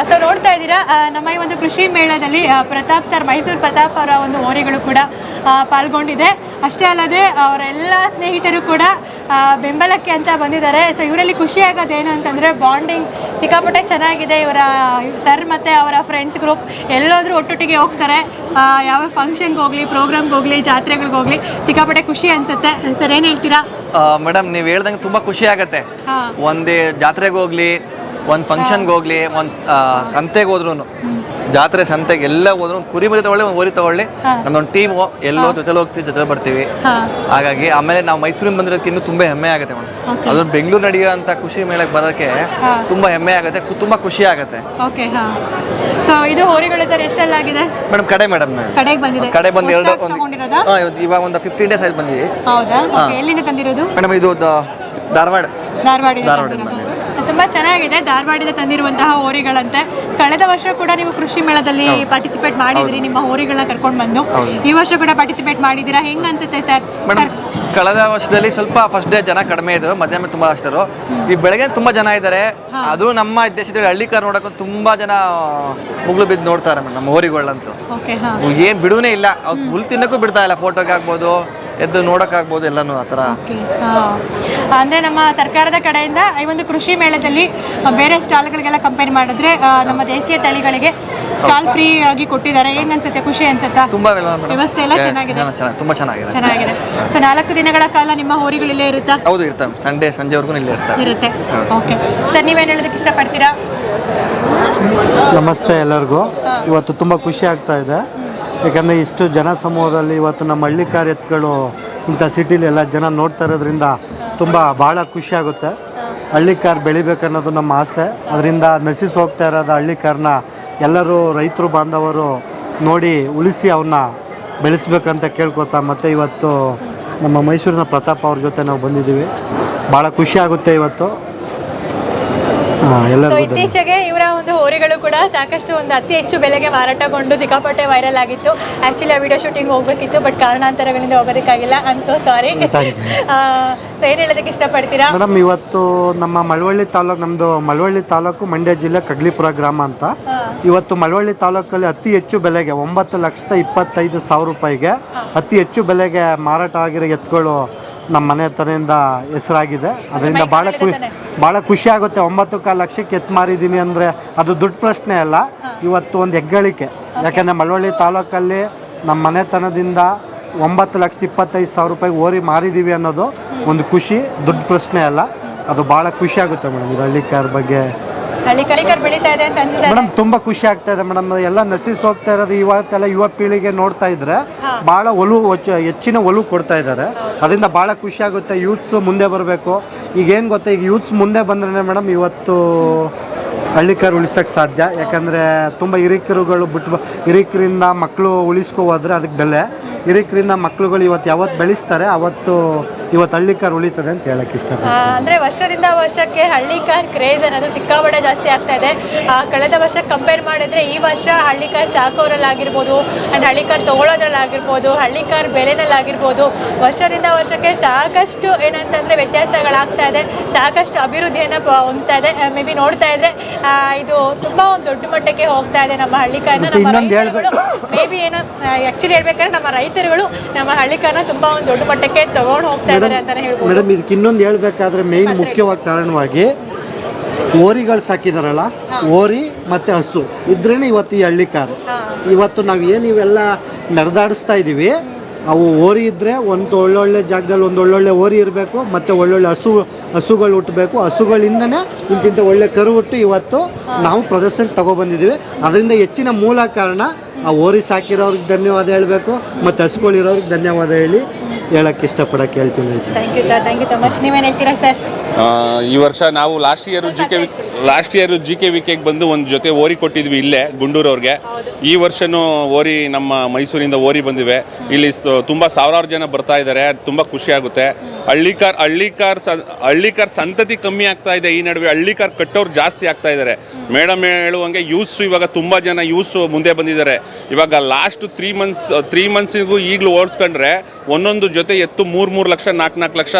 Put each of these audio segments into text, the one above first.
So ನೋಡ್ತಾ ಇದ್ದೀರಾ ನಮ್ಮ ಈ ಒಂದು ಕೃಷಿ ಮೇಳದಲ್ಲಿ ಪ್ರತಾಪ್ ಸರ್ ಮೈಸೂರು ಪ್ರತಾಪ್ ಅವರ ಒಂದು ಓರಿಗಳು ಕೂಡ ಪಾಲ್ಗೊಂಡಿದೆ. ಅಷ್ಟೇ ಅಲ್ಲದೆ ಅವರ ಎಲ್ಲ ಸ್ನೇಹಿತರು ಕೂಡ ಬೆಂಬಲಕ್ಕೆ ಅಂತ ಬಂದಿದ್ದಾರೆ. ಸೊ ಇವರಲ್ಲಿ ಖುಷಿ ಆಗೋದೇನು ಅಂತಂದರೆ ಬಾಂಡಿಂಗ್ ಸಿಕ್ಕಾಪಟ್ಟೆ ಚೆನ್ನಾಗಿದೆ. ಇವರ ಸರ್ ಮತ್ತು ಅವರ ಫ್ರೆಂಡ್ಸ್ ಗ್ರೂಪ್ ಎಲ್ಲೋದ್ರೂ ಒಟ್ಟೊಟ್ಟಿಗೆ ಹೋಗ್ತಾರೆ. ಯಾವ ಫಂಕ್ಷನ್ಗೆ ಹೋಗಲಿ ಪ್ರೋಗ್ರಾಮ್ಗೆ ಹೋಗಲಿ ಜಾತ್ರೆಗಳಿಗೆ ಹೋಗಲಿ ಸಿಕ್ಕಾಪಟ್ಟೆ ಖುಷಿ ಅನಿಸುತ್ತೆ. ಸರ್ ಏನು ಹೇಳ್ತೀರಾ? ಮೇಡಮ್ ನೀವು ಹೇಳ್ದಂಗೆ ತುಂಬ ಖುಷಿ ಆಗುತ್ತೆ. ಒಂದೇ ಜಾತ್ರೆಗೆ ಹೋಗ್ಲಿ ಒಂದು ಫಂಕ್ಷನ್ಗೆ ಹೋಗ್ಲಿ ಒಂದು ಸಂತೆಗೆ ಹೋದ್ರು ಜಾತ್ರೆ ಸಂತೆಗೆ ಎಲ್ಲ ಹೋದ್ರು ಕುರಿ ಮರಿ ತಗೊಳ್ಳಿ ಒಂದು ಓರಿ ತಗೊಳ್ಳಿ. ನಮ್ದೊಂದು ಟೀಮ್ ಎಲ್ಲೋ ಜೊತೆ ಹೋಗ್ತೀವಿ ಜೊತೆ ಬರ್ತೀವಿ. ಹಾಗಾಗಿ ಆಮೇಲೆ ನಾವು ಮೈಸೂರಿಂದ ಬಂದಿರೋದಕ್ಕೆ ಇನ್ನೂ ತುಂಬಾ ಹೆಮ್ಮೆ ಆಗುತ್ತೆ ಮೇಡಮ್ ಅದೊಂದು ಅದು ಬೆಂಗಳೂರು ಅಂತ ಖುಷಿ ಮೇಲೆ ಬರೋಕ್ಕೆ ತುಂಬಾ ಹೆಮ್ಮೆ ಆಗುತ್ತೆ ತುಂಬಾ ಖುಷಿ ಆಗುತ್ತೆ. ಇದು ಹೋರಿಗಳು ಸರ್ ಎಷ್ಟೆಲ್ಲಾಗಿದೆ ಮೇಡಮ್ ಕಡೆ ಮೇಡಮ್ ಕಡೆಗೆ ಬಂದಿದೆ. ಕಡೆ ಬಂದು ಎರಡು ಇವಾಗ ಒಂದು ಫಿಫ್ಟೀನ್ ಡೇಸ್ ಆಯ್ತು ಬಂದಿದೆ. ಹೌದಾ? ಎಲ್ಲಿಂದ ತಂದಿರೋದು? ಮೇಡಮ್ ಇದು ದ- ಧಾರವಾಡ ಧಾರವಾಡದಿಂದ. ತಂದಿರೋದು. ತುಂಬಾ ಚೆನ್ನಾಗಿದೆ. ಧಾರವಾಡದ ತಂದಿರುವಂತಹ ಹೋರಿಗಳಂತೆ. ಕಳೆದ ವರ್ಷ ಕೂಡ ನೀವು ಕೃಷಿ ಮೇಳದಲ್ಲಿ ಪಾರ್ಟಿಸಿಪೇಟ್ ಮಾಡಿದ್ರಿ ನಿಮ್ಮ ಹೋರಿಗಳನ್ನ ಕರ್ಕೊಂಡು ಬಂದು. ಈ ವರ್ಷ ಕೂಡ ಪಾರ್ಟಿಸಿಪೇಟ್ ಮಾಡಿದೀರಾ? ಹೆಂಗ್ ಅನ್ಸುತ್ತೆ ಸರ್? ಮೇಡಮ್ ಕಳೆದ ವರ್ಷದಲ್ಲಿ ಸ್ವಲ್ಪ ಫಸ್ಟ್ ಡೇ ಜನ ಕಡಿಮೆ ಇದ್ರು ಮಧ್ಯಾಹ್ನ ತುಂಬಾ ಅಷ್ಟರು ಈ ಬೆಳಗ್ಗೆ ತುಂಬಾ ಜನ ಇದ್ದಾರೆ ಅದು ನಮ್ಮ ದೇಶದಲ್ಲಿ ಹಳ್ಳಿ ಕಾರ್ ನೋಡಕ್ಕೆ ತುಂಬಾ ಜನ ಮುಗ್ಲು ಬಿದ್ದು ನೋಡ್ತಾರೆ ಮೇಡಮ್ ನಮ್ಮ ಹೋರಿಗಳಂತೂ. ಓಕೆ ಹಾ. ಏನ್ ಬಿಡುನೇ ಇಲ್ಲ. ಅವ್ರು ಹುಲ್ ತಿನ್ನಕ್ಕೂ ಬಿಡ್ತಾ ಇಲ್ಲ. ಫೋಟೋಗೆ ಆಗ್ಬೋದು. ಎದ್ದು ನೋಡೋಕ್ಕಾಗ್ಬೋದು ಎಲ್ಲನೂ ಆ ಥರ. ಓಕೆ ಅಂದ್ರೆ ನಮ್ಮ ಸರ್ಕಾರದ ಕಡೆಯಿಂದ ಈ ಒಂದು ಕೃಷಿ ಮೇಳದಲ್ಲಿ ಬೇರೆ ಸ್ಟಾಲ್ಗಳಿಗೆಲ್ಲ ಕಂಪೇರ್ ಮಾಡಿದ್ರೆ ನಮ್ಮ ದೇಶೀಯ ತಳಿಗಳಿಗೆ ಸ್ಟಾಲ್ ಫ್ರೀ ಆಗಿ ಕೊಟ್ಟಿದ್ದಾರೆ. ಏನ್ ಅನ್ಸುತ್ತೆ? ಖುಷಿ ಅನ್ಸುತ್ತಾ? ತುಂಬಾ ವ್ಯವಸ್ಥೆ ಎಲ್ಲ ಚೆನ್ನಾಗಿದೆ. ಚೆನ್ನಾಗಿ ತುಂಬಾ ಚೆನ್ನಾಗಿದೆ. ಚೆನ್ನಾಗಿದೆ. ಸೊ ನಾಲ್ಕು ದಿನಗಳ ಕಾಲ ನಿಮ್ಮ ಹೋರಿಗಳಿಲ್ಲೇ ಇರುತ್ತಾ? ಹೌದು ಇರ್ತವೆ. ಸಂಡೇ ಸಂಜೆವರೆಗೂ ಇಲ್ಲೇ ಇರ್ತವೆ ಇರುತ್ತೆ. ಓಕೆ ಸರ್ ನೀವೇನು ಹೇಳೋದಕ್ಕೆ ಇಷ್ಟಪಡ್ತೀರಾ? ನಮಸ್ತೆ ಎಲ್ಲರಿಗೂ. ಇವತ್ತು ತುಂಬ ಖುಷಿ ಆಗ್ತಾ ಇದೆ. ಯಾಕಂದರೆ ಇಷ್ಟು ಜನ ಸಮೂಹದಲ್ಲಿ ಇವತ್ತು ನಮ್ಮ ಹಳ್ಳಿ ಕಾರ್ ಎತ್ತುಗಳು ಇಂಥ ಸಿಟಿಲಿ ಎಲ್ಲ ಜನ ನೋಡ್ತಾ ಇರೋದ್ರಿಂದ ತುಂಬ ಭಾಳ ಖುಷಿಯಾಗುತ್ತೆ ಹಳ್ಳಿ ಕಾರ್ ಬೆಳಿಬೇಕನ್ನೋದು ನಮ್ಮ ಆಸೆ. ಅದರಿಂದ ನಶಿಸಿ ಹೋಗ್ತಾ ಇರೋದು ಹಳ್ಳಿ ಕಾರ್ನ ಎಲ್ಲರೂ ರೈತರು, ಬಾಂಧವರು ನೋಡಿ ಉಳಿಸಿ ಅವನ್ನ ಬೆಳೆಸ್ಬೇಕಂತ ಕೇಳ್ಕೊತಾ ಮತ್ತು ಇವತ್ತು ನಮ್ಮ ಮೈಸೂರಿನ ಪ್ರತಾಪ್ ಅವ್ರ ಜೊತೆ ನಾವು ಬಂದಿದ್ದೀವಿ. ಭಾಳ ಖುಷಿ ಆಗುತ್ತೆ ಇವತ್ತು. ಸೊ ಇತ್ತೀಚೆಗೆ ಇವರ ಒಂದು ಹೋರಿಗಳು ಕೂಡ ಸಾಕಷ್ಟು ಒಂದು ಅತಿ ಹೆಚ್ಚು ಬೆಲೆಗೆ ಮಾರಾಟಗೊಂಡು ಸಿಕ್ಕಾಪಟ್ಟೆ ವೈರಲ್ ಆಗಿತ್ತು. ಆಕ್ಚುಲಿ ಆ ವಿಡಿಯೋ ಶೂಟಿಂಗ್ ಹೋಗ್ಬೇಕಿತ್ತು ಬಟ್ ಕಾರಣಾಂತರಗಳಿಂದ ಹೋಗೋದಕ್ಕಾಗಿಲ್ಲ. I am so sorry so ಏನು ಹೇಳೋದಕ್ಕೆ ಇಷ್ಟಪಡ್ತೀರಾ? ಮೇಡಮ್ ಇವತ್ತು ನಮ್ಮ ಮಳವಳ್ಳಿ ತಾಲೂಕು ನಮ್ಮದು ಮಳವಳ್ಳಿ ತಾಲೂಕು ಮಂಡ್ಯ ಜಿಲ್ಲೆ ಕಗ್ಲಿಪುರ ಗ್ರಾಮ ಅಂತ. ಇವತ್ತು ಮಳವಳ್ಳಿ ತಾಲೂಕಲ್ಲಿ ಅತಿ ಹೆಚ್ಚು ಬೆಲೆಗೆ ಒಂಬತ್ತು ಲಕ್ಷದ ಇಪ್ಪತ್ತೈದು ಸಾವಿರ ರೂಪಾಯಿಗೆ ಅತಿ ಹೆಚ್ಚು ಬೆಲೆಗೆ ಮಾರಾಟ ಆಗಿರೋ ಎತ್ತುಗಳು ನಮ್ಮ ಮನೆ ಹತ್ರದಿಂದ ಹೆಸರಾಗಿದೆ. ಅದರಿಂದ ಭಾಳ ಖು ಭಾಳ ಖುಷಿ ಆಗುತ್ತೆ. ಒಂಬತ್ತು ಕಾಲು ಲಕ್ಷಕ್ಕೆ ಎತ್ತು ಮಾರಿದ್ದೀನಿ ಅಂದರೆ ಅದು ದುಡ್ಡು ಪ್ರಶ್ನೆ ಅಲ್ಲ. ಇವತ್ತು ಒಂದು ಹೆಗ್ಗಳಿಕೆ. ಯಾಕೆಂದರೆ ಮಳವಳ್ಳಿ ತಾಲೂಕಲ್ಲಿ ನಮ್ಮ ಮನೆತನದಿಂದ ಒಂಬತ್ತು ಲಕ್ಷದ ಇಪ್ಪತ್ತೈದು ಸಾವಿರ ರೂಪಾಯಿ ಓರಿ ಮಾರಿದ್ದೀವಿ ಅನ್ನೋದು ಒಂದು ಖುಷಿ ದುಡ್ಡು ಪ್ರಶ್ನೆ ಅಲ್ಲ. ಅದು ಭಾಳ ಖುಷಿ ಆಗುತ್ತೆ ಮೇಡಮ್. ಇದು ಹಳ್ಳಿ ಕಾರ್ ಬಗ್ಗೆ ಹಳ್ಳಿ ಕಲಿಕರ್ ಬೆಳೀತಾ ಇದೆ ಅಂತ ಅನ್ಸುತ್ತೆ. ಮೇಡಮ್ ತುಂಬಾ ಖುಷಿ ಆಗ್ತಾ ಇದೆ ಮೇಡಮ್. ಎಲ್ಲ ನಶಿಸಿ ಹೋಗ್ತಾ ಇರೋದು ಇವತ್ತೆಲ್ಲ ಯುವ ಪೀಳಿಗೆ ನೋಡ್ತಾ ಇದ್ರೆ ಬಹಳ ಒಲು ಹೆಚ್ಚು- ಹೆಚ್ಚಿನ ಒಲು ಕೊಡ್ತಾ ಇದ್ದಾರೆ. ಅದರಿಂದ ಬಹಳ ಖುಷಿ ಆಗುತ್ತೆ. ಯೂತ್ಸ್ ಮುಂದೆ ಬರಬೇಕು. ಈಗ ಏನು ಗೊತ್ತಾ ಈಗ ಯೂತ್ಸ್ ಮುಂದೆ ಬಂದ್ರೆ ಮೇಡಮ್ ಇವತ್ತು ಹಳ್ಳಿಕರು ಉಳಿಸೋಕ್ಕೆ ಸಾಧ್ಯ. ಯಾಕಂದರೆ ತುಂಬ ಹಿರಿಕರುಗಳು ಬಿಟ್ಟು ಬ- ಹಿರಿಕರಿಂದ ಮಕ್ಕಳು ಉಳಿಸ್ಕೊ ಹೋದ್ರೆ ಅದಕ್ಕೆ ಬೆಲೆ. ಹಿರಿಕರಿಂದ ಮಕ್ಕಳುಗಳು ಇವತ್ತು ಯಾವತ್ತು ಬೆಳೆಸ್ತಾರೆ ಅವತ್ತು ಇವತ್ತು ಹಳ್ಳಿಕಾರ್ ಉಳಿತದೆ ಅಂತ ಹೇಳಕ್ಕೆ ಇಷ್ಟ ಅಂದ್ರೆ ವರ್ಷದಿಂದ ವರ್ಷಕ್ಕೆ ಹಳ್ಳಿ ಕಾರ್ ಕ್ರೇಜ್ ಅನ್ನೋದು ಸಿಕ್ಕಾಪಟ್ಟೆ ಜಾಸ್ತಿ ಆಗ್ತಾ ಇದೆ. ಕಳೆದ ವರ್ಷ ಕಂಪೇರ್ ಮಾಡಿದ್ರೆ ಈ ವರ್ಷ ಹಳ್ಳಿ ಕಾರ್ ಸಾಕೋರಲ್ಲಾಗಿರ್ಬೋದು ಅಂಡ್ ಹಳ್ಳಿ ಕಾರ್ ತಗೊಳ್ಳೋದ್ರಲ್ಲಾಗಿರ್ಬೋದು ಹಳ್ಳಿ ಕಾರ್ ಬೆಲೆನಲ್ಲಾಗಿರ್ಬೋದು ವರ್ಷದಿಂದ ವರ್ಷಕ್ಕೆ ಸಾಕಷ್ಟು ಏನಂತಂದ್ರೆ ವ್ಯತ್ಯಾಸಗಳಾಗ್ತಾ ಇದೆ ಸಾಕಷ್ಟು ಅಭಿವೃದ್ಧಿಯನ್ನು ಹೊಂದ್ತಾ ಇದೆ. ಮೇ ಬಿ ನೋಡ್ತಾ ಇದ್ರೆ ಆ, ಇದು ತುಂಬಾ ಒಂದು ದೊಡ್ಡ ಮಟ್ಟಕ್ಕೆ ಹೋಗ್ತಾ ಇದೆ ನಮ್ಮ ಹಳ್ಳಿ ಕಾರ್ನ ಮೇ ಬಿ ಏನೋ ಆಕ್ಚುಲಿ ಹೇಳ್ಬೇಕಾದ್ರೆ ನಮ್ಮ ರೈತರುಗಳು ನಮ್ಮ ಹಳ್ಳಿ ಕಾರ್ನ ತುಂಬಾ ಒಂದು ದೊಡ್ಡ ಮಟ್ಟಕ್ಕೆ ತಗೊಂಡು ಹೋಗ್ತಾ ಹೇಳ್ಬೋದು. ಮೇಡಮ್ ಇದಕ್ಕೆ ಇನ್ನೊಂದು ಹೇಳಬೇಕಾದ್ರೆ ಮೇಯ್ನ್ ಮುಖ್ಯವಾಗಿ ಕಾರಣವಾಗಿ ಓರಿಗಳು ಸಾಕಿದಾರಲ್ಲ ಓರಿ ಮತ್ತು ಹಸು. ಇದ್ರೇ ಇವತ್ತು ಈ ಹಳ್ಳಿ ಕಾರು ಇವತ್ತು ನಾವು ಏನು ಇವೆಲ್ಲ ನಡೆದಾಡಿಸ್ತಾ ಇದ್ದೀವಿ ಅವು ಓರಿ ಇದ್ದರೆ ಒಂದು ಒಳ್ಳೊಳ್ಳೆ ಜಾಗದಲ್ಲಿ ಒಂದು ಒಳ್ಳೊಳ್ಳೆ ಓರಿ ಇರಬೇಕು ಮತ್ತು ಒಳ್ಳೊಳ್ಳೆ ಹಸು ಹಸುಗಳು ಹುಟ್ಟಬೇಕು ಹಸುಗಳಿಂದನೇ ಇಂತಿಂಥ ಒಳ್ಳೆ ಕರು ಹುಟ್ಟು ಇವತ್ತು ನಾವು ಪ್ರದರ್ಶನಕ್ಕೆ ತಗೊಬಂದಿದ್ದೀವಿ ಅದರಿಂದ ಹೆಚ್ಚಿನ ಮೂಲ ಕಾರಣ ಆ ಓರಿ ಸಾಕಿರೋರಿಗೆ ಧನ್ಯವಾದ ಹೇಳಬೇಕು ಮತ್ತು ಹಸುಗಳಿರೋರಿಗೆ ಧನ್ಯವಾದ ಹೇಳಿ ಹೇಳಕ್ಕೆ ಇಷ್ಟಪಡಕ್ಕೆ ಹೇಳ್ತೀನಿ. Thank you sir thank you so much ನೀವೇನು ಹೇಳ್ತೀರಾ ಸರ್ ಆ, ಈ ವರ್ಷ ನಾವು last year G K last year G K V ಕೆಗೆ ಬಂದು ಒಂದು ಜೊತೆ ಓರಿ ಕೊಟ್ಟಿದ್ವಿ ಇಲ್ಲೇ ಗುಂಡೂರವ್ರಿಗೆ. ಈ ವರ್ಷನೂ ಓರಿ ನಮ್ಮ ಮೈಸೂರಿಂದ ಓರಿ ಬಂದಿವೆ. ಇಲ್ಲಿ ತುಂಬ ಸಾವಿರಾರು ಜನ ಬರ್ತಾ ಇದ್ದಾರೆ ತುಂಬ ಖುಷಿ ಆಗುತ್ತೆ. ಹಳ್ಳಿಕಾರ್ ಹಳ್ಳಿಕಾರ್ ಸ ಹಳ್ಳಿಕಾರ್ ಸಂತತಿ ಕಮ್ಮಿ ಆಗ್ತಾ ಇದೆ ಈ ನಡುವೆ ಹಳ್ಳಿಕಾರ್ ಕಟ್ಟೋರು ಜಾಸ್ತಿ ಆಗ್ತಾ ಇದ್ದಾರೆ ಮೇಡಮ್ ಹೇಳುವಂಗೆ ಯೂತ್ಸು ಇವಾಗ ತುಂಬ ಜನ ಯೂತ್ಸು ಮುಂದೆ ಬಂದಿದ್ದಾರೆ. ಇವಾಗ ಲಾಸ್ಟ್ ತ್ರೀ ಮಂತ್ಸ್ ತ್ರೀ ಮಂತ್ಸಿಗೂ ಈಗಲೂ ಓಡಿಸ್ಕೊಂಡ್ರೆ ಒಂದೊಂದು ಜೊತೆ ಎತ್ತು ಮೂರು ಮೂರು ಲಕ್ಷ ನಾಲ್ಕು ನಾಲ್ಕು ಲಕ್ಷ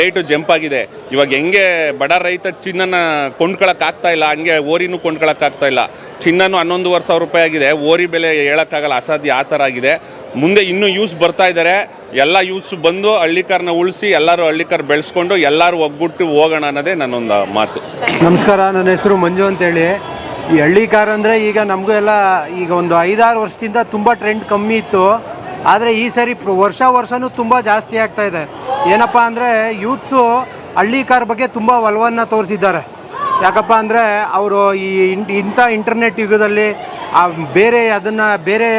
ರೇಟು ಜಂಪ್ ಆಗಿದೆ. ಇವಾಗ ಹೆಂಗೆ ಬಡ ರೈತ ಚಿನ್ನನ ಕೊಂಡ್ಕೊಂಡು ಕೊಂಡ್ಕೊಳಕ್ ಆಗ್ತಾ ಇಲ್ಲ, ಹಂಗೆ ಓರಿನೂ ಕೊಂಡ್ಕೊಳ್ಳೋಕ್ಕಾಗ್ತಾ ಇಲ್ಲ. ಚಿನ್ನನೂ ಹನ್ನೊಂದುವರೆ ಸಾವಿರ ರೂಪಾಯಿ ಆಗಿದೆ, ಓರಿ ಬೆಲೆ ಹೇಳೋಕ್ಕಾಗಲ್ಲ, ಅಸಾಧ್ಯ ಆ ಥರ ಆಗಿದೆ. ಮುಂದೆ ಇನ್ನೂ ಯೂಸ್ ಬರ್ತಾ ಇದ್ದಾರೆ ಎಲ್ಲ ಯೂಸ್ ಬಂದು ಹಳ್ಳಿಕಾರನ್ನ ಉಳಿಸಿ, ಎಲ್ಲರೂ ಹಳ್ಳಿಕಾರ ಬೆಳೆಸ್ಕೊಂಡು, ಎಲ್ಲರೂ ಒಗ್ಗುಟ್ಟು ಹೋಗೋಣ ಅನ್ನೋದೇ ನನ್ನೊಂದು ಮಾತು. ನಮಸ್ಕಾರ, ನನ್ನ ಹೆಸರು ಮಂಜು ಅಂತೇಳಿ. ಈ ಹಳ್ಳಿಕಾರ ಅಂದರೆ ಈಗ ನಮಗೂ ಎಲ್ಲ ಈಗ ಒಂದು ಐದಾರು ವರ್ಷದಿಂದ ತುಂಬ ಟ್ರೆಂಡ್ ಕಮ್ಮಿ ಇತ್ತು. ಆದರೆ ಈ ಸರಿ ವರ್ಷ ವರ್ಷವೂ ತುಂಬ ಜಾಸ್ತಿ ಆಗ್ತಾ ಇದೆ. ಏನಪ್ಪ ಅಂದರೆ ಯೂತ್ಸು ಹಳ್ಳಿ ಕಾರ್ ಬಗ್ಗೆ ತುಂಬ ಒಲವನ್ನು ತೋರಿಸಿದ್ದಾರೆ. ಯಾಕಪ್ಪ ಅಂದರೆ ಅವರು ಈ ಇಂಥ ಇಂಟರ್ನೆಟ್ ಯುಗದಲ್ಲಿ, ಆ ಬೇರೆ ಅದನ್ನು ಬೇರೆ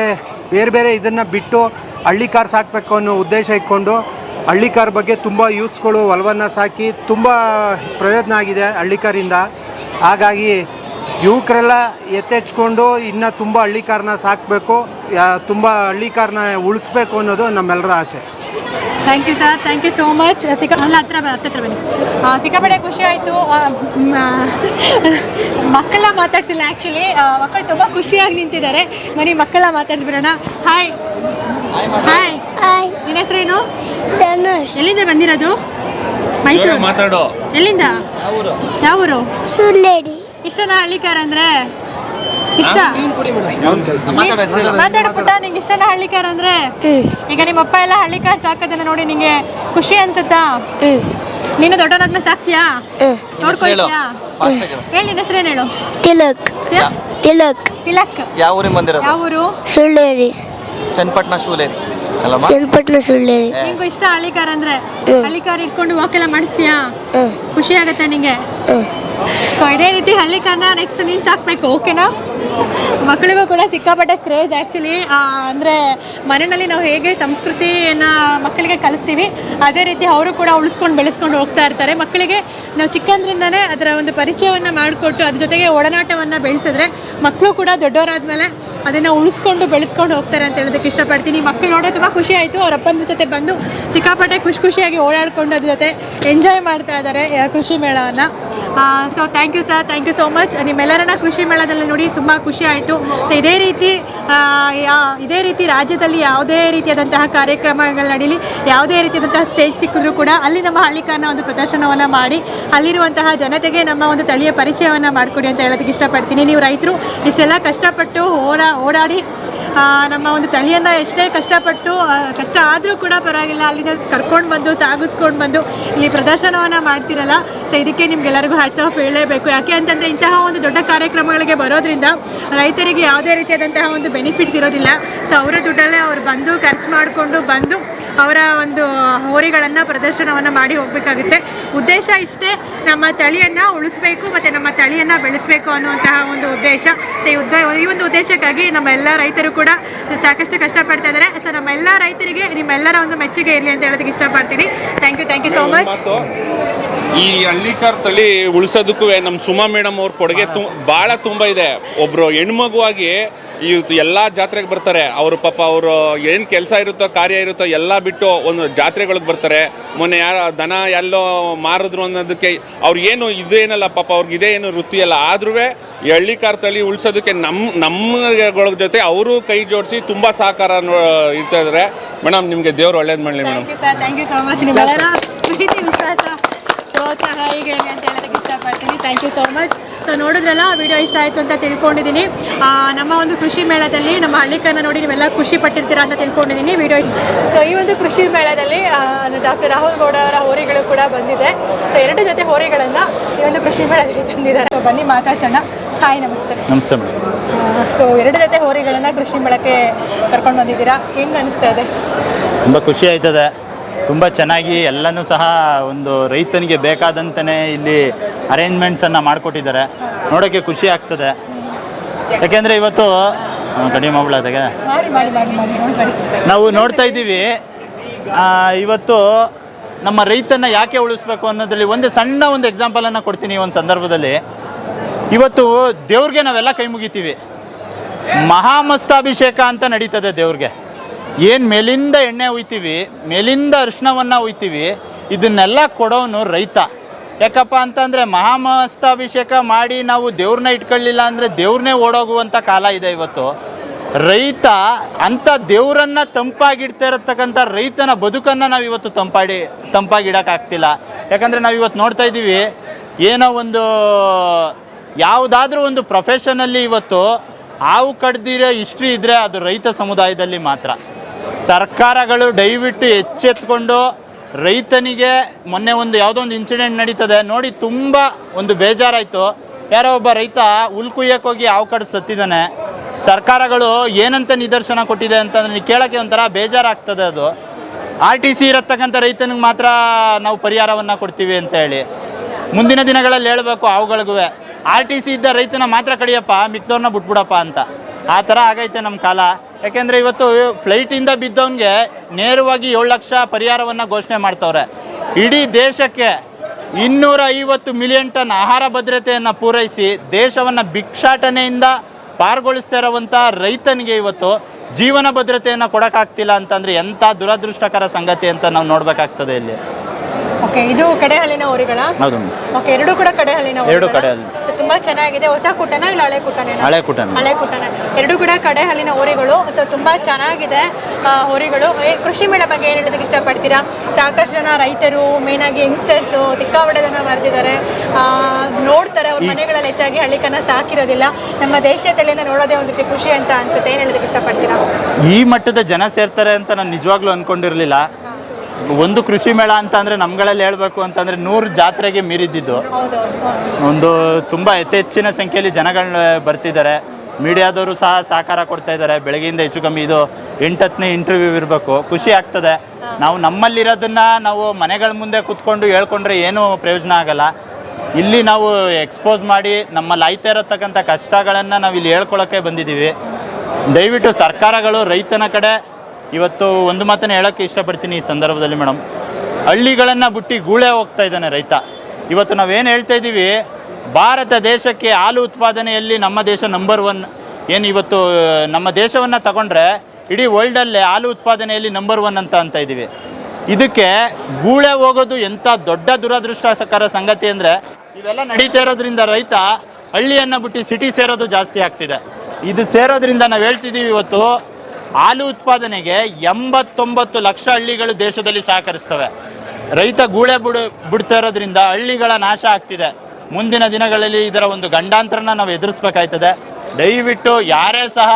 ಬೇರೆ ಬೇರೆ ಇದನ್ನು ಬಿಟ್ಟು ಹಳ್ಳಿ ಕಾರ್ ಸಾಕಬೇಕು ಅನ್ನೋ ಉದ್ದೇಶ ಇಟ್ಕೊಂಡು ಹಳ್ಳಿ ಕಾರ್ ಬಗ್ಗೆ ತುಂಬ ಯೂತ್ಸ್ಗಳು ಒಲವನ್ನು ಸಾಕಿ ತುಂಬ ಪ್ರಯೋಜನ ಆಗಿದೆ ಹಳ್ಳಿ ಕಾರಿಂದ. ಹಾಗಾಗಿ ಯುವಕರೆಲ್ಲ ಎತ್ತೆಚ್ಕೊಂಡು ಇನ್ನು ತುಂಬ ಹಳ್ಳಿ ಕಾರ್ನ ಸಾಕಬೇಕು ತುಂಬ ಹಳ್ಳಿ ಕಾರನ್ನ ಉಳಿಸ್ಬೇಕು ಅನ್ನೋದು ನಮ್ಮೆಲ್ಲರ ಆಸೆ. Thank you sir thank you so much ಸಿಕ್ಕ ಅಲ್ಲ ಹತ್ರ ಬ- ಹತ್ತತ್ರ ಬನ್ನಿ. ಸಿಕ್ಕಾಪಡೆ ಸಿಕ್ಕಾಪಟ್ಟೆ ಖುಷಿ ಆಯಿತು. ಮಕ್ಕಳ ಮಾತಾಡ್ಸಿಲ್ಲ ಆ್ಯಕ್ಚುಲಿ ಮಕ್ಕಳು ತುಂಬ ಖುಷಿಯಾಗಿ ನಿಂತಿದ್ದಾರೆ. ಮನೆ ಮಕ್ಕಳ ಮಾತಾಡ್ಸ್ಬಿಡೋಣ ಹಾಯ್ ಹಾಯ್ ಹಾಯ್ ನಿನ್ನ ಹೆಸರೇನು ಧನುಷ್. ಎಲ್ಲಿಂದ ಬಂದಿರೋದು? ಮೈಸೂರು. ಮಾತಾಡೋ. ಎಲ್ಲಿಂದ? ಯಾವ ಊರು ಸುಳ್ಳೇಡಿ. ಇಷ್ಟನಾ ಹಳ್ಳಿಕಾರ ಅಂದ್ರೆ? ಇಷ್ಟ? ಪುಟ್ಟ ನಿಂಗೆ ಇಷ್ಟನ ಹಳ್ಳಿಕಾರ ಅಂದ್ರೆ? ಈಗ ನಿಮ್ಮ ಅಪ್ಪ ಎಲ್ಲ ಹಳ್ಳಿಕಾರ ಸಾಕೋದನ್ನ ನೋಡಿ ನಿಂಗೆ ಖುಷಿ ಅನ್ಸುತ್ತಾ? ನೀನು ದೊಡ್ಡನಾದ್ಮೇಲೆ ಸಾಕ್ತಿಯಾ? ನೋಡ್ಕೊಳ್ತೀಯಾ? ಹೇಳಿ. ನಿನ್ನ ಹೆಸರೇನು ಹೇಳು? ತಿಲಕ್. ತಿಲಕ್. ತಿಲಕ್. ಯಾವ ಊರಿಗೆ ಬಂದಿರೋದು? ಯಾವ ಊರು? ಸುಳ್ಳೇರಿ. ಚನ್ನಪಟ್ಟಣ ಶೂಲೇರಿ. ಚನ್ನಪಟ್ಟಣ ಸುಳ್ಳೇರಿ. ನಿಂಗೂ ಇಷ್ಟ ಹಳ್ಳಿಕಾರ ಅಂದ್ರೆ? ಹಳ್ಳಿಕಾರ ಇಟ್ಕೊಂಡು ವಾಕ್ ಎಲ್ಲ ಮಾಡಿಸ್ತೀಯಾ? ಖುಷಿ ಆಗತ್ತೆ ನಿಂಗೆ. ಸೊ ಇದೇ ರೀತಿ ಹಳ್ಳಿಕಾರನ ನೆಕ್ಸ್ಟ್ ನೀನು ಸಾಕ್ಬೇಕು ಓಕೆನಾ ಮಕ್ಕಳಿಗೂ ಕೂಡ ಸಿಕ್ಕಾಪಟ್ಟೆ ಕ್ರೇಜ್ ಆ್ಯಕ್ಚುಲಿ ಅಂದರೆ ಮನೆಯಲ್ಲಿ ನಾವು ಹೇಗೆ ಸಂಸ್ಕೃತಿಯನ್ನು ಮಕ್ಕಳಿಗೆ ಕಲಿಸ್ತೀವಿ, ಅದೇ ರೀತಿ ಅವರು ಕೂಡ ಉಳಿಸ್ಕೊಂಡು ಬೆಳೆಸ್ಕೊಂಡು ಹೋಗ್ತಾ ಇರ್ತಾರೆ. ಮಕ್ಕಳಿಗೆ ನಾವು ಚಿಕ್ಕಂದ್ರಿಂದನೇ ಅದರ ಒಂದು ಪರಿಚಯವನ್ನು ಮಾಡಿಕೊಟ್ಟು ಅದ್ರ ಜೊತೆಗೆ ಒಡನಾಟವನ್ನು ಬೆಳೆಸಿದ್ರೆ ಮಕ್ಕಳು ಕೂಡ ದೊಡ್ಡವರಾದ್ಮೇಲೆ ಅದನ್ನು ಉಳಿಸ್ಕೊಂಡು ಬೆಳೆಸ್ಕೊಂಡು ಹೋಗ್ತಾರೆ ಅಂತ ಹೇಳೋದಕ್ಕೆ ಇಷ್ಟಪಡ್ತೀನಿ. ಮಕ್ಕಳು ನೋಡೋ ತುಂಬ ಖುಷಿ ಆಯಿತು. ಅವ್ರ ಅಪ್ಪನ ಜೊತೆ ಬಂದು ಸಿಕ್ಕಾಪಟ್ಟೆ ಖುಷಿ ಖುಷಿಯಾಗಿ ಓಡಾಡಿಕೊಂಡು ಅದ್ರ ಜೊತೆ ಎಂಜಾಯ್ ಮಾಡ್ತಾ ಇದ್ದಾರೆ ಕೃಷಿ ಮೇಳವನ್ನು. So thank you sir thank you so much ನಿಮ್ಮೆಲ್ಲರನ್ನ ಕೃಷಿ ಮೇಳದಲ್ಲಿ ನೋಡಿ ತುಂಬ ಖುಷಿ ಆಯಿತು. ಸೊ ಇದೇ ರೀತಿ ಇದೇ ರೀತಿ ರಾಜ್ಯದಲ್ಲಿ ಯಾವುದೇ ರೀತಿಯಾದಂತಹ ಕಾರ್ಯಕ್ರಮಗಳು ನಡೀಲಿ, ಯಾವುದೇ ರೀತಿಯಾದಂತಹ ಸ್ಟೇಜ್ ಸಿಕ್ಕಿದ್ರು ಕೂಡ ಅಲ್ಲಿ ನಮ್ಮ ಹಳ್ಳಿಕಾರನ ಒಂದು ಪ್ರದರ್ಶನವನ್ನು ಮಾಡಿ, ಅಲ್ಲಿರುವಂತಹ ಜನತೆಗೆ ನಮ್ಮ ಒಂದು ತಳಿಯ ಪರಿಚಯವನ್ನು ಮಾಡಿಕೊಡಿ ಅಂತ ಹೇಳೋದಕ್ಕೆ ಇಷ್ಟಪಡ್ತೀನಿ. ನೀವು ರೈತರು ಇಷ್ಟೆಲ್ಲ ಕಷ್ಟಪಟ್ಟು ಹೋರಾ, ಓಡಾಡಿ ನಮ್ಮ ಒಂದು ತಳಿಯನ್ನು ಎಷ್ಟೇ ಕಷ್ಟಪಟ್ಟು ಕಷ್ಟ ಆದರೂ ಕೂಡ ಪರವಾಗಿಲ್ಲ. ಅಲ್ಲಿಂದ ಕರ್ಕೊಂಡು ಬಂದು, ಸಾಗಿಸ್ಕೊಂಡು ಬಂದು ಇಲ್ಲಿ ಪ್ರದರ್ಶನವನ್ನು ಮಾಡ್ತಿರಲ್ಲ. ಸೊ ಇದಕ್ಕೆ ನಿಮ್ಗೆಲ್ಲರಿಗೂ ಹ್ಯಾಟ್ಸ್ ಆಫ್ ಹೇಳಲೇಬೇಕು. ಯಾಕೆ ಅಂತಂದರೆ ಇಂತಹ ಒಂದು ದೊಡ್ಡ ಕಾರ್ಯಕ್ರಮಗಳಿಗೆ ಬರೋದ್ರಿಂದ ರೈತರಿಗೆ ಯಾವುದೇ ರೀತಿಯಾದಂತಹ ಒಂದು ಬೆನಿಫಿಟ್ಸ್ ಇರೋದಿಲ್ಲ. ಸೊ ಅವರ ದುಡ್ಡಲ್ಲೇ ಅವ್ರು ಬಂದು, ಖರ್ಚು ಮಾಡಿಕೊಂಡು ಬಂದು ಅವರ ಒಂದು ಹೋರಿಗಳನ್ನು ಪ್ರದರ್ಶನವನ್ನು ಮಾಡಿ ಹೋಗಬೇಕಾಗುತ್ತೆ. ಉದ್ದೇಶ ಇಷ್ಟೇ, ನಮ್ಮ ತಳಿಯನ್ನು ಉಳಿಸ್ಬೇಕು ಮತ್ತು ನಮ್ಮ ತಳಿಯನ್ನು ಬೆಳೆಸಬೇಕು ಅನ್ನುವಂತಹ ಒಂದು ಉದ್ದೇಶ. ಈ ಉದ್ದ, ಈ ಒಂದು ಉದ್ದೇಶಕ್ಕಾಗಿ ನಮ್ಮ ಎಲ್ಲ ರೈತರು ಕೂಡ ಸಾಕಷ್ಟು ಕಷ್ಟಪಡ್ತಾ ಇದ್ದಾರೆ. ಸೊ ನಮ್ಮ ಎಲ್ಲ ರೈತರಿಗೆ, ನಿಮ್ಮೆಲ್ಲರ ಒಂದು ಮೆಚ್ಚುಗೆ ಇರಲಿ ಅಂತ ಹೇಳೋದಕ್ಕೆ ಇಷ್ಟಪಡ್ತೀನಿ. Thank you thank you so much ಈ ಹಳ್ಳಿಕಾರ್ ತಳಿ ಉಳಿಸೋದಕ್ಕೂ ನಮ್ಮ ಸುಮಾ ಮೇಡಮ್ ಅವ್ರ ಕೊಡುಗೆ ಭಾಳ ತುಂಬ ಇದೆ. ಒಬ್ಬರು ಹೆಣ್ಮಗುವಾಗಿ ಈ ಎಲ್ಲ ಜಾತ್ರೆಗೆ ಬರ್ತಾರೆ. ಅವರು ಪಾಪ ಅವರು ಏನು ಕೆಲಸ ಇರುತ್ತೋ ಕಾರ್ಯ ಇರುತ್ತೋ ಎಲ್ಲ ಬಿಟ್ಟು ಒಂದು ಜಾತ್ರೆಗಳಿಗೆ ಬರ್ತಾರೆ. ಮೊನ್ನೆ ಯಾರ ದನ ಎಲ್ಲೋ ಮಾರಿದ್ರು ಅನ್ನೋದಕ್ಕೆ ಅವ್ರು ಏನು ಇದೇನಲ್ಲ ಪಾಪ ಅವ್ರಿಗೆ ಇದೇ ಏನು ವೃತ್ತಿ ಅಲ್ಲ. ಆದ್ರೂ ಹಳ್ಳಿ ಕಾರ್ ತಳಿ ಉಳಿಸೋದಕ್ಕೆ ನಮ್ಮ ನಮ್ಮಗಳ ಜೊತೆ ಅವರು ಕೈ ಜೋಡಿಸಿ ತುಂಬ ಸಹಕಾರ ಇರ್ತಾ ಇದ್ದಾರೆ ಮೇಡಮ್ ನಿಮಗೆ ದೇವರು ಒಳ್ಳೇದು ಮಾಡಲಿ ಮೇಡಮ್. ಪ್ರೋತ್ಸಾಹ ಹೀಗೆ ಹೇಳಿ ಅಂತ ಹೇಳೋದಕ್ಕೆ ಇಷ್ಟಪಡ್ತೀನಿ. Thank you so much so ನೋಡಿದ್ರಲ್ಲ ವಿಡಿಯೋ ಇಷ್ಟ ಆಯಿತು ಅಂತ ತಿಳ್ಕೊಂಡಿದ್ದೀನಿ. ನಮ್ಮ ಒಂದು ಕೃಷಿ ಮೇಳದಲ್ಲಿ ನಮ್ಮ ಹಳ್ಳಿಕನ್ನ ನೋಡಿ ನೀವೆಲ್ಲ ಖುಷಿ ಪಟ್ಟಿರ್ತೀರಾ ಅಂತ ತಿಳ್ಕೊಂಡಿದ್ದೀನಿ ವಿಡಿಯೋ ಸೊ ಈ ಒಂದು ಕೃಷಿ ಮೇಳದಲ್ಲಿ ಡಾಕ್ಟರ್ ರಾಹುಲ್ ಗೌಡ ಅವರ ಹೋರಿಗಳು ಕೂಡ ಬಂದಿದೆ. ಸೊ ಎರಡು ಜೊತೆ ಹೋರಿಗಳನ್ನು ಈ ಒಂದು ಕೃಷಿ ಮೇಳದಲ್ಲಿ ತಂದಿದ್ದಾರೆ. ಸೊ ಬನ್ನಿ ಮಾತಾಡ್ಸೋಣ. ಹಾಯ್ ನಮಸ್ತೆ. ನಮಸ್ತೆ ಮೇಡಮ್. ಸೊ ಎರಡು ಜೊತೆ ಹೋರಿಗಳನ್ನು ಕೃಷಿ ಮೇಳಕ್ಕೆ ಕರ್ಕೊಂಡು ಬಂದಿದ್ದೀರಾ? ಹೆಂಗೆ ಅನಿಸ್ತಾ ಇದೆ? ತುಂಬ ಖುಷಿ ಆಯ್ತದೆ. ತುಂಬ ಚೆನ್ನಾಗಿ ಎಲ್ಲನೂ ಸಹ ಒಂದು ರೈತನಿಗೆ ಬೇಕಾದಂತನೇ ಇಲ್ಲಿ ಅರೇಂಜ್ಮೆಂಟ್ಸನ್ನು ಮಾಡಿಕೊಟ್ಟಿದ್ದಾರೆ. ನೋಡೋಕ್ಕೆ ಖುಷಿ ಆಗ್ತದೆ. ಯಾಕೆಂದರೆ ಇವತ್ತು ಕಡಿಮೆ ಬನ್ನಿ ನಾವು ನೋಡ್ತಾ ಇದ್ದೀವಿ. ಇವತ್ತು ನಮ್ಮ ರೈತನ ಯಾಕೆ ಉಳಿಸ್ಬೇಕು ಅನ್ನೋದ್ರಲ್ಲಿ ಒಂದು ಸಣ್ಣ ಒಂದು ಎಕ್ಸಾಂಪಲನ್ನು ಕೊಡ್ತೀನಿ ಒಂದು ಸಂದರ್ಭದಲ್ಲಿ. ಇವತ್ತು ದೇವ್ರಿಗೆ ನಾವೆಲ್ಲ ಕೈ ಮುಗಿತೀವಿ. ಮಹಾಮಸ್ತಾಭಿಷೇಕ ಅಂತ ನಡೀತದೆ ದೇವ್ರಿಗೆ. ಏನು ಮೇಲಿಂದ ಎಣ್ಣೆ ಉಯ್ತೀವಿ, ಮೇಲಿಂದ ಅರಿಶಿಣವನ್ನು ಉಯ್ತೀವಿ, ಇದನ್ನೆಲ್ಲ ಕೊಡೋನು ರೈತ. ಯಾಕಪ್ಪ ಅಂತಂದರೆ ಮಹಾಮಸ್ತಾಭಿಷೇಕ ಮಾಡಿ ನಾವು ದೇವ್ರನ್ನ ಇಟ್ಕೊಳ್ಳಿಲ್ಲ ಅಂದರೆ ದೇವ್ರನ್ನೇ ಓಡೋಗುವಂಥ ಕಾಲ ಇದೆ ಇವತ್ತು. ರೈತ ಅಂಥ ದೇವರನ್ನು ತಂಪಾಗಿಡ್ತಾ ಇರತಕ್ಕಂಥ ರೈತನ ಬದುಕನ್ನು ನಾವು ಇವತ್ತು ತಂಪಾಡಿ ತಂಪಾಗಿಡೋಕ್ಕಾಗ್ತಿಲ್ಲ ಯಾಕಂದರೆ ನಾವು ಇವತ್ತು ನೋಡ್ತಾ ಇದ್ದೀವಿ, ಏನೋ ಒಂದು ಯಾವುದಾದ್ರೂ ಒಂದು ಪ್ರೊಫೆಷನಲ್ಲಿ ಇವತ್ತು ಹಾವು ಕಡ್ದಿರೋ ಹಿಸ್ಟ್ರಿ ಇದ್ದರೆ ಅದು ರೈತ ಸಮುದಾಯದಲ್ಲಿ ಮಾತ್ರ. ಸರ್ಕಾರಗಳು ದಯವಿಟ್ಟು ಎಚ್ಚೆತ್ಕೊಂಡು ರೈತನಿಗೆ ಮೊನ್ನೆ ಒಂದು ಯಾವುದೋ ಒಂದು ಇನ್ಸಿಡೆಂಟ್ ನಡೀತದೆ. ನೋಡಿ ತುಂಬ ಒಂದು ಬೇಜಾರಾಯಿತು. ಯಾರೋ ಒಬ್ಬ ರೈತ ಹುಲ್ ಕುಯ್ಯಕ್ಕೆ ಹೋಗಿ ಯಾವ ಕಡ್ದು ಸತ್ತಿದ್ದಾನೆ. ಸರ್ಕಾರಗಳು ಏನಂತ ನಿದರ್ಶನ ಕೊಟ್ಟಿದೆ ಅಂತಂದ್ರೆ ಕೇಳೋಕ್ಕೆ ಒಂಥರ ಬೇಜಾರಾಗ್ತದೆ ಅದು. ಆರ್ ಟಿ ಸಿ ಇರತಕ್ಕಂಥ ರೈತನಿಗೆ ಮಾತ್ರ ನಾವು ಪರಿಹಾರವನ್ನು ಕೊಡ್ತೀವಿ ಅಂತ ಹೇಳಿ. ಮುಂದಿನ ದಿನಗಳಲ್ಲಿ ಹೇಳಬೇಕು ಅವುಗಳಿಗೂ. ಆರ್ ಟಿ ಸಿ ಇದ್ದ ರೈತನ ಮಾತ್ರ ಕಡಿಯಪ್ಪ, ಮಿಕ್ದವ್ರನ್ನ ಬಿಟ್ಬಿಡಪ್ಪ ಅಂತ. ಆ ಥರ ಆಗೈತೆ ನಮ್ಮ ಕಾಲ. ಯಾಕೆಂದರೆ ಇವತ್ತು ಫ್ಲೈಟಿಂದ ಬಿದ್ದವನಿಗೆ ನೇರವಾಗಿ ಏಳು ಲಕ್ಷ ಪರಿಹಾರವನ್ನು ಘೋಷಣೆ ಮಾಡ್ತವ್ರೆ. ಇಡೀ ದೇಶಕ್ಕೆ ಇನ್ನೂರ ಐವತ್ತು ಮಿಲಿಯನ್ ಟನ್ ಆಹಾರ ಭದ್ರತೆಯನ್ನು ಪೂರೈಸಿ ದೇಶವನ್ನು ಭಿಕ್ಷಾಟನೆಯಿಂದ ಪಾರ್ಗೊಳಿಸ್ತಾ ಇರುವಂಥ ರೈತನಿಗೆ ಇವತ್ತು ಜೀವನ ಭದ್ರತೆಯನ್ನು ಕೊಡೋಕ್ಕಾಗ್ತಿಲ್ಲ ಅಂತಂದರೆ ಎಂಥ ದುರದೃಷ್ಟಕರ ಸಂಗತಿ ಅಂತ ನಾವು ನೋಡಬೇಕಾಗ್ತದೆ ಇಲ್ಲಿ. ಓಕೆ ಇದು ಕಡೆ ಓರಿಗಳ ಹೌದು ಓಕೆ ಎರಡು ಕೂಡ ಕಡೆ ಹಲ್ಲಿನ ಎರಡು? ಕಡೆ. So, ತುಂಬಾ ಚೆನ್ನಾಗಿದೆ. ಹೊಸ ಕುಟನ ಇಲ್ಲ ಹಳೆ ಕುಟನೇನ ಹಳೆ ಕುಟನೆ. ಹಳೆ ಕುಟನ. ಎರಡು ಕೂಡ ಕಡೆ ಹಲ್ಲಿನ ಓರಿಗಳು ಸೊ ತುಂಬಾ ಚೆನ್ನಾಗಿದೆ ಹೋರಿಗಳು ಕೃಷಿ ಮೇಳ ಬಗ್ಗೆ ಏನು ಹೇಳೋದಕ್ಕೆ ಇಷ್ಟಪಡ್ತೀರಾ? ಸಾಕಷ್ಟು ಜನ ರೈತರು ಮೇನ್ ಆಗಿ ಯಂಗ್ಸ್ಟರ್ಸ್ ಸಿಕ್ಕಾಪಟ್ಟೆ ಜನ ಬರ್ತಿದ್ದಾರೆ ನೋಡ್ತಾರೆ ಅವ್ರ ಮನೆಗಳಲ್ಲಿ ಹೆಚ್ಚಾಗಿ ಹಳ್ಳಿಕನ್ನ ಸಾಕಿರೋದಿಲ್ಲ. ನಮ್ಮ ದೇಶ ತಲೆನ ನೋಡೋದೇ ಒಂದು ರೀತಿ ಖುಷಿ ಅಂತ ಅನ್ಸುತ್ತೆ. ಏನು ಹೇಳೋದಕ್ಕೆ ಇಷ್ಟಪಡ್ತೀರಾ? ಈ ಮಟ್ಟದ ಜನ ಸೇರ್ತಾರೆ ಅಂತ ನಾನು ನಿಜವಾಗ್ಲೂ ಅಂದ್ಕೊಂಡಿರಲಿಲ್ಲ ಒಂದು ಕೃಷಿ ಮೇಳ ಅಂತ ಅಂದರೆ ನಮ್ಗಳಲ್ಲಿ ಹೇಳಬೇಕು ಅಂತಂದರೆ ನೂರು ಜಾತ್ರೆಗೆ ಮೀರಿದ್ದಿದ್ದು. ಒಂದು ತುಂಬ ಯಥೇಚ್ಛಿನ ಸಂಖ್ಯೆಯಲ್ಲಿ ಜನಗಳು ಬರ್ತಿದ್ದಾರೆ. ಮೀಡಿಯಾದವರು ಸಹ ಸಹಕಾರ ಕೊಡ್ತಾ ಇದ್ದಾರೆ. ಬೆಳಗ್ಗೆಯಿಂದ ಹೆಚ್ಚು ಕಮ್ಮಿ ಇದು ಎಂಟತ್ತನೇ ಇಂಟರ್ವ್ಯೂ ಇರಬೇಕು. ಖುಷಿ ಆಗ್ತದೆ. ನಾವು ನಮ್ಮಲ್ಲಿರೋದನ್ನ ನಾವು ಮನೆಗಳ ಮುಂದೆ ಕುತ್ಕೊಂಡು ಹೇಳ್ಕೊಂಡ್ರೆ ಏನೂ ಪ್ರಯೋಜನ ಆಗಲ್ಲ. ಇಲ್ಲಿ ನಾವು ಎಕ್ಸ್ಪೋಸ್ ಮಾಡಿ ನಮ್ಮಲ್ಲಿ ಆಯ್ತಾ ಇರತಕ್ಕಂಥ ಕಷ್ಟಗಳನ್ನು ನಾವು ಇಲ್ಲಿ ಹೇಳ್ಕೊಳಕ್ಕೆ ಬಂದಿದ್ದೀವಿ. ದಯವಿಟ್ಟು ಸರ್ಕಾರಗಳು ರೈತನ ಕಡೆ ಇವತ್ತು ಒಂದು ಮಾತನ್ನು ಹೇಳೋಕ್ಕೆ ಇಷ್ಟಪಡ್ತೀನಿ ಈ ಸಂದರ್ಭದಲ್ಲಿ ಮೇಡಮ್ ಹಳ್ಳಿಗಳನ್ನು ಬಿಟ್ಟು ಗೂಳೆ ಹೋಗ್ತಾ ಇದ್ದಾನೆ ರೈತ. ಇವತ್ತು ನಾವೇನು ಹೇಳ್ತಾ ಇದ್ದೀವಿ, ಭಾರತ ದೇಶಕ್ಕೆ ಹಾಲು ಉತ್ಪಾದನೆಯಲ್ಲಿ ನಮ್ಮ ದೇಶ ನಂಬರ್ ಒನ್ ಏನು ಇವತ್ತು, ನಮ್ಮ ದೇಶವನ್ನು ತಗೊಂಡ್ರೆ ಇಡೀ ವರ್ಲ್ಡಲ್ಲೇ ಹಾಲು ಉತ್ಪಾದನೆಯಲ್ಲಿ ನಂಬರ್ ಒನ್ ಅಂತ ಅಂತ ಇದ್ದೀವಿ. ಇದಕ್ಕೆ ಗೂಳೆ ಹೋಗೋದು ಎಂಥ ದೊಡ್ಡ ದುರದೃಷ್ಟಕರ ಸಂಗತಿ ಅಂದರೆ, ಇವೆಲ್ಲ ನಡೀತಾ ಇರೋದ್ರಿಂದ ರೈತ ಹಳ್ಳಿಯನ್ನು ಬಿಟ್ಟು ಸಿಟಿ ಸೇರೋದು ಜಾಸ್ತಿ ಆಗ್ತಿದೆ. ಇದು ಸೇರೋದ್ರಿಂದ ನಾವು ಹೇಳ್ತಿದ್ದೀವಿ ಇವತ್ತು ಹಾಲು ಉತ್ಪಾದನೆಗೆ ಎಂಬತ್ತೊಂಬತ್ತು ಲಕ್ಷ ಹಳ್ಳಿಗಳು ದೇಶದಲ್ಲಿ ಸಹಕರಿಸ್ತವೆ. ರೈತ ಗೂಳೆ ಬಿಡು, ಬಿಡ್ತಾ ಇರೋದ್ರಿಂದ ಹಳ್ಳಿಗಳ ನಾಶ ಆಗ್ತಿದೆ. ಮುಂದಿನ ದಿನಗಳಲ್ಲಿ ಇದರ ಒಂದು ಗಂಡಾಂತರನ ನಾವು ಎದುರಿಸ್ಬೇಕಾಯ್ತದೆ. ದಯವಿಟ್ಟು ಯಾರೇ ಸಹ,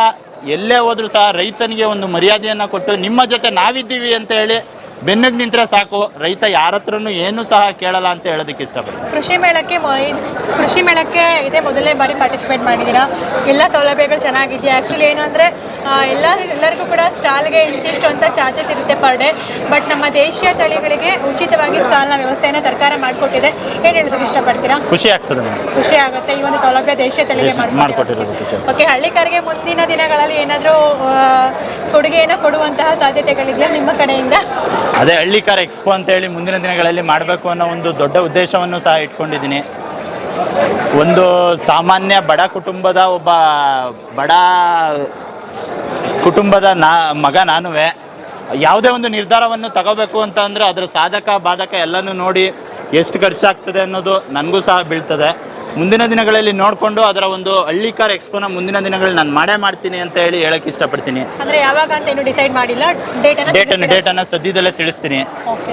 ಎಲ್ಲೇ ಹೋದರೂ ಸಹ ರೈತನಿಗೆ ಒಂದು ಮರ್ಯಾದೆಯನ್ನು ಕೊಟ್ಟು ನಿಮ್ಮ ಜೊತೆ ನಾವಿದ್ದೀವಿ ಅಂತ ಹೇಳಿ ಬೆನ್ನಿಗೆ ನಿಂತರೆ ಸಾಕು ರೈತ ಯಾರ ಹತ್ರನು ಏನು ಸಹ ಕೇಳಲ್ಲ ಅಂತ ಹೇಳೋದಕ್ಕೆ ಇಷ್ಟಪಡ್ತೀನಿ. ಕೃಷಿ ಮೇಳಕ್ಕೆ ಕೃಷಿ ಮೇಳಕ್ಕೆ ಇದೇ ಮೊದಲನೇ ಬಾರಿ ಪಾರ್ಟಿಸಿಪೇಟ್ ಮಾಡಿದ್ದೀರಾ? ಎಲ್ಲ ಸೌಲಭ್ಯಗಳು ಚೆನ್ನಾಗಿದೆಯಾ? ಆ್ಯಕ್ಚುಲಿ ಏನು ಅಂದರೆ ಎಲ್ಲ ಎಲ್ಲರಿಗೂ ಕೂಡ ಸ್ಟಾಲ್ಗೆ ಇಂತಿಷ್ಟು ಅಂತ ಚಾರ್ಜಸ್ ಇರುತ್ತೆ ಪರ್ ಡೇ ಬಟ್ ನಮ್ಮ ದೇಶೀಯ ತಳಿಗಳಿಗೆ ಉಚಿತವಾಗಿ ಸ್ಟಾಲ್ನ ವ್ಯವಸ್ಥೆಯನ್ನು ಸರ್ಕಾರ ಮಾಡಿಕೊಟ್ಟಿದೆ. ಏನು ಹೇಳೋದಕ್ಕೆ ಇಷ್ಟಪಡ್ತೀರಾ? ಖುಷಿ ಆಗ್ತದೆ ಖುಷಿ ಆಗುತ್ತೆ. ಈ ಒಂದು ಸೌಲಭ್ಯ ದೇಶೀಯ ತಳಿಗೆ ಮಾಡಿಕೊಟ್ಟಿರೋದು. ಓಕೆ ಹಳ್ಳಿಕಾರಿಗೆ ಮುಂದಿನ ದಿನಗಳಲ್ಲಿ ಏನಾದರೂ ಕೊಡುಗೆಯನ್ನು ಕೊಡುವಂತಹ ಸಾಧ್ಯತೆಗಳಿದೆಯಾ ನಿಮ್ಮ ಕಡೆಯಿಂದ? ಅದೇ ಹಳ್ಳಿಕಾರ ಎಕ್ಸ್ಪೋ ಅಂತ ಹೇಳಿ ಮುಂದಿನ ದಿನಗಳಲ್ಲಿ ಮಾಡಬೇಕು ಅನ್ನೋ ಒಂದು ದೊಡ್ಡ ಉದ್ದೇಶವನ್ನು ಸಹ ಇಟ್ಕೊಂಡಿದ್ದೀನಿ. ಒಂದು ಸಾಮಾನ್ಯ ಬಡ ಕುಟುಂಬದ ಒಬ್ಬ ಬಡ ಕುಟುಂಬದ ನಾ, ಮಗ ನಾನುವೆ, ಯಾವುದೇ ಒಂದು ನಿರ್ಧಾರವನ್ನು ತಗೋಬೇಕು ಅಂತ ಅಂದರೆ ಅದರ ಸಾಧಕ, ಬಾಧಕ ಎಲ್ಲನೂ ನೋಡಿ ಎಷ್ಟು ಖರ್ಚಾಗ್ತದೆ ಅನ್ನೋದು ನನಗೂ ಸಹ ಬೀಳ್ತದೆ. ಮುಂದಿನ ದಿನಗಳಲ್ಲಿ ನೋಡಿಕೊಂಡು ಅದರ ಒಂದು ಹಳ್ಳಿ ಕಾರ್ ಎಕ್ಸ್ಪೋನ ಮುಂದಿನ ದಿನಗಳಲ್ಲಿ ನಾನು ಮಾಡೇ ಮಾಡ್ತೀನಿ ಅಂತ ಹೇಳಿ ಹೇಳಕ್ಕೆ ಇಷ್ಟಪಡ್ತೀನಿ. ಅಂದ್ರೆ ಯಾವಾಗ ಅಂತ ಏನು ಡಿಸೈಡ್ ಮಾಡಿಲ್ಲ? ಡೇಟನ್ನು ಡೇಟನ್ನು ಡೇಟನ್ನು ಸದ್ಯದಲ್ಲೇ ತಿಳಿಸ್ತೀನಿ.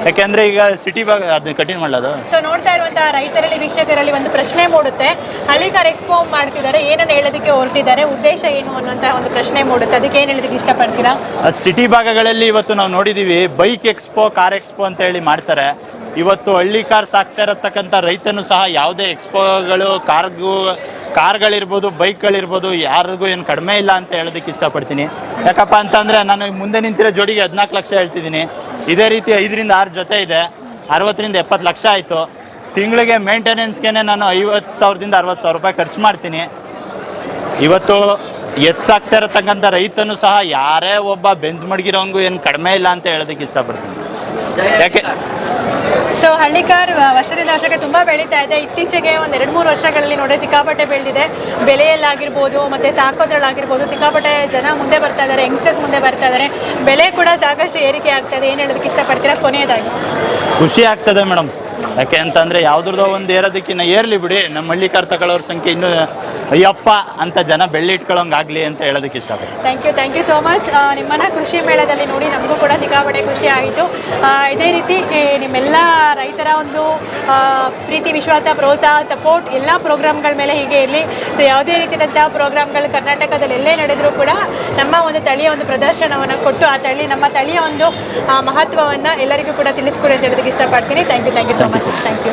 ಯಾಕೆಂದ್ರೆ ಈಗ ಸಿಟಿ ಭಾಗ ಅದನ್ನ ಕಠಿಣ ಮಾಡೋದು ಸೊ ನೋಡ್ತಾ ಇರುವಂತಹ ರೈತರಲ್ಲಿ ವೀಕ್ಷಕರಲ್ಲಿ ಒಂದು ಪ್ರಶ್ನೆ ಮೂಡುತ್ತೆ. ಹಳ್ಳಿ ಕಾರ್ ಎಕ್ಸ್ಪೋ ಮಾಡ್ತಿದ್ದಾರೆ ಏನನ್ನ ಹೇಳೋದಕ್ಕೆ ಹೊರಟಿದ್ದಾರೆ ಉದ್ದೇಶ ಏನು ಅನ್ನುವಂತಹ ಒಂದು ಪ್ರಶ್ನೆ ಮೂಡುತ್ತೆ. ಅದಕ್ಕೆ ಏನು ಹೇಳೋದಕ್ಕೆ ಇಷ್ಟಪಡ್ತೀರಾ? ಸಿಟಿ ಭಾಗಗಳಲ್ಲಿ ಇವತ್ತು ನಾವು ನೋಡಿದ್ದೀವಿ ಬೈಕ್ ಎಕ್ಸ್ಪೋ ಕಾರ್ ಎಕ್ಸ್ಪೋ ಅಂತ ಹೇಳಿ ಮಾಡ್ತಾರೆ. ಇವತ್ತು ಹಳ್ಳಿ ಕಾರ್ ಸಾಕ್ತಾ ಇರತಕ್ಕಂಥ ರೈತನು ಸಹ ಯಾವುದೇ ಎಕ್ಸ್ಪೋಗಳು, ಕಾರ್ಗೂ, ಕಾರ್ಗಳಿರ್ಬೋದು, ಬೈಕ್ಗಳಿರ್ಬೋದು, ಯಾರಿಗೂ ಏನು ಕಡಿಮೆ ಇಲ್ಲ ಅಂತ ಹೇಳೋದಕ್ಕೆ ಇಷ್ಟಪಡ್ತೀನಿ. ಯಾಕಪ್ಪ ಅಂತಂದರೆ ನಾನು ಮುಂದೆ ನಿಂತಿರೋ ಜೋಡಿಗೆ ಹದಿನಾಲ್ಕು ಲಕ್ಷ ಹೇಳ್ತಿದ್ದೀನಿ. ಇದೇ ರೀತಿ ಐದರಿಂದ ಆರು ಜೊತೆ ಇದೆ. ಅರವತ್ತರಿಂದ ಎಪ್ಪತ್ತು ಲಕ್ಷ ಆಯಿತು. ತಿಂಗಳಿಗೆ ಮೇಂಟೆನೆನ್ಸ್ಗೆ ನಾನು ಐವತ್ತು ಸಾವಿರದಿಂದ ಅರವತ್ತು ಸಾವಿರ ರೂಪಾಯಿ ಖರ್ಚು ಮಾಡ್ತೀನಿ. ಇವತ್ತು ಎತ್ಸಾಕ್ತಾ ಇರತಕ್ಕಂಥ ರೈತನು ಸಹ ಯಾರೇ ಒಬ್ಬ ಬೆಂಜ್ ಮಡಗಿರೋಂಗೂ ಏನು ಕಡಿಮೆ ಇಲ್ಲ ಅಂತ ಹೇಳೋದಕ್ಕೆ ಇಷ್ಟಪಡ್ತೀನಿ. ಯಾಕೆ ಸೊ ಹಳ್ಳಿಕಾರ್ ವರ್ಷದಿಂದ ವರ್ಷಕ್ಕೆ ತುಂಬ ಬೆಳೀತಾ ಇದೆ. ಇತ್ತೀಚೆಗೆ ಒಂದು ಎರಡು ಮೂರು ವರ್ಷಗಳಲ್ಲಿ ನೋಡಿ ಸಿಕ್ಕಾಪಟ್ಟೆ ಬೆಳೆದಿದೆ. ಬೆಲೆಯಲ್ಲಾಗಿರ್ಬೋದು, ಮತ್ತು ಸಾಕೋದ್ರಲ್ಲಾಗಿರ್ಬೋದು, ಸಿಕ್ಕಾಪಟ್ಟೆ ಜನ ಮುಂದೆ ಬರ್ತಾ ಇದ್ದಾರೆ ಯಂಗ್ಸ್ಟರ್ಸ್ ಮುಂದೆ ಬರ್ತಾ ಇದ್ದಾರೆ ಬೆಲೆ ಕೂಡ ಸಾಕಷ್ಟು ಏರಿಕೆ ಆಗ್ತಾ ಇದೆ. ಏನು ಹೇಳೋದಕ್ಕೆ ಇಷ್ಟಪಡ್ತೀರಾ? ಕೊನೆಯದಾಗಿ. ಖುಷಿ ಆಗ್ತದೆ ಮೇಡಮ್ ಯಾಕೆ ಅಂತಂದರೆ ಯಾವುದ್ರದೋ ಒಂದು ಏರೋದಕ್ಕಿಂತ ಏರ್ಲಿ ಬಿಡಿ ನಮ್ಮ ಹಳ್ಳಿ ತಗೊಳ್ಳೋರ ಸಂಖ್ಯೆ ಇನ್ನೂ ಅಯ್ಯಪ್ಪ ಅಂತ ಜನ ಬೆಳ್ಳಿ ಇಟ್ಕೊಳ್ಳೋಂಗಾಗಲಿ ಅಂತ ಹೇಳೋದಕ್ಕೆ ಇಷ್ಟಪಡ್ತೀನಿ. Thank you thank you so much ನಿಮ್ಮನ್ನ ಕೃಷಿ ಮೇಳದಲ್ಲಿ ನೋಡಿ ನಮಗೂ ಕೂಡ ಸಿಕ್ಕಾಪಟ್ಟೆ ಖುಷಿ ಆಯಿತು. ಇದೇ ರೀತಿ ನಿಮ್ಮೆಲ್ಲ ರೈತರ ಒಂದು ಪ್ರೀತಿ, ವಿಶ್ವಾಸ, ಪ್ರೋತ್ಸಾಹ ಸಪೋರ್ಟ್ ಎಲ್ಲ ಪ್ರೋಗ್ರಾಮ್ಗಳ ಮೇಲೆ ಹೀಗೆ ಇರಲಿ. ಸೊ ಯಾವುದೇ ರೀತಿಯಾದಂಥ ಪ್ರೋಗ್ರಾಮ್ಗಳು ಕರ್ನಾಟಕದಲ್ಲಿ ಎಲ್ಲೇ ನಡೆದರೂ ಕೂಡ ನಮ್ಮ ಒಂದು ತಳಿಯ ಒಂದು ಪ್ರದರ್ಶನವನ್ನು ಕೊಟ್ಟು, ಆ ತಳಿ, ನಮ್ಮ ತಳಿಯ ಒಂದು ಮಹತ್ವವನ್ನು ಎಲ್ಲರಿಗೂ ಕೂಡ ತಿಳಿಸ್ಕೊಡಿ ಅಂತ ಹೇಳೋದಕ್ಕೆ ಇಷ್ಟಪಡ್ತೀನಿ. Thank you thank you thank you